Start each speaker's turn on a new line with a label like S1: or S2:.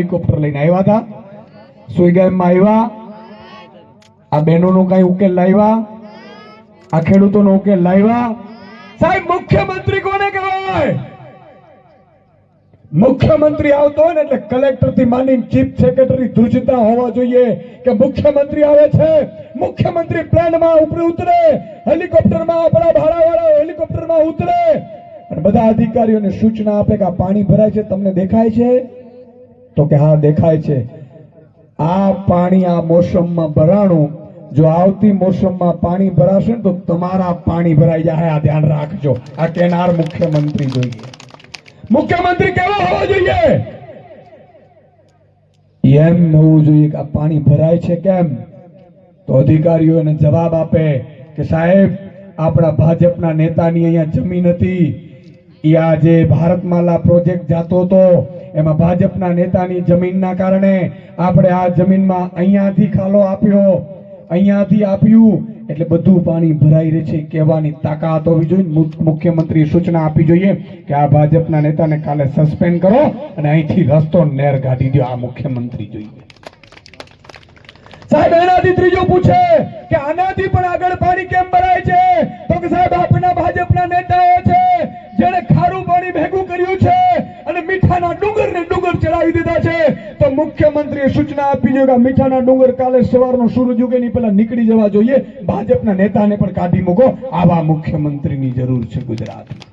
S1: Helicopter લઈને આવ્યા હતા. સુઈગામમાં આવ્યા. આ બહેનોનો કઈ ઉકેલ લાવ્યા. આ ખેડૂતોનો ઉકેલ લાવ્યા. સાહેબ, મુખ્યમંત્રી કોને કહેવાય? મુખ્યમંત્રી આવતો હોય ને એટલે કલેક્ટરથી માંડીને ચીફ સેક્રેટરી ધ્રુજતા હોવા જોઈએ કે મુખ્યમંત્રી આવે છે. મુખ્યમંત્રી પ્લેનમાં ઉપર ઉતરે. હેલિકોપ્ટરમાં આપણા ભાડાવાળા હેલિકોપ્ટરમાં ઉતરે. અને બધા અધિકારીઓને સૂચના આપે કે આ પાણી ભરાય છે, તમને દેખાય છે? તો કે હા, દેખાય છે. આ પાણી આ મોસમમાં ભરાણું. જો આવતી મોસમમાં પાણી ભરાશે ને તો તમારા પાણી ભરાઈ જાય. આ ધ્યાન રાખજો. આ કેનાર મુખ્યમંત્રી જોઈએ. મુખ્યમંત્રી કેવો હોવો જોઈએ? એમ હોવું જોઈએ કે આ પાણી ભરાય છે કેમ? તો અધિકારીઓ એને જવાબ આપે કે સાહેબ, આપણા ભાજપના નેતાની અહીંયા જમીન હતી. ઈ આ જે ભારતમાલા પ્રોજેક્ટ જાતો હતો, એમાં ભાજપના નેતાની જમીનના કારણે આપણે આ જમીનમાં અહીંયાથી ખાલો આપ્યો, અહીંયાથી આપ્યું, એટલે બધું પાણી ભરાઈ રહે છે કહેવાની તાકાત હોવી જોઈએ. મુખ્યમંત્રી સૂચના આપવી જોઈએ કે આ ભાજપના નેતાને કાલે સસ્પેન્ડ કરો અને અહીંથી રસ્તો નેર કાઢી દો આ મુખ્યમંત્રી જોઈએ. સાહેબ, એનાથી ત્રીજો પૂછે કે આનાથી પણ આગળ પાણી કેમ ભરાય છે? તો કે સાહેબ આપણા ભાજપના નેતાઓ છે જેણે ખારું પાણી ભેગું કર્યું છે અને મીઠાના ડુંગર ને ડુંગર ચડાવી દીધા છે તો મુખ્યમંત્રીએ સૂચના આપી છે કે મીઠાના ડુંગર કાલે સવારનો સૂરજ ઉગે ની પહેલા નીકળી જવા જોઈએ. ભાજપના નેતાને પણ કાઢી મૂકો. આવા મુખ્યમંત્રીની જરૂર છે ગુજરાતમાં.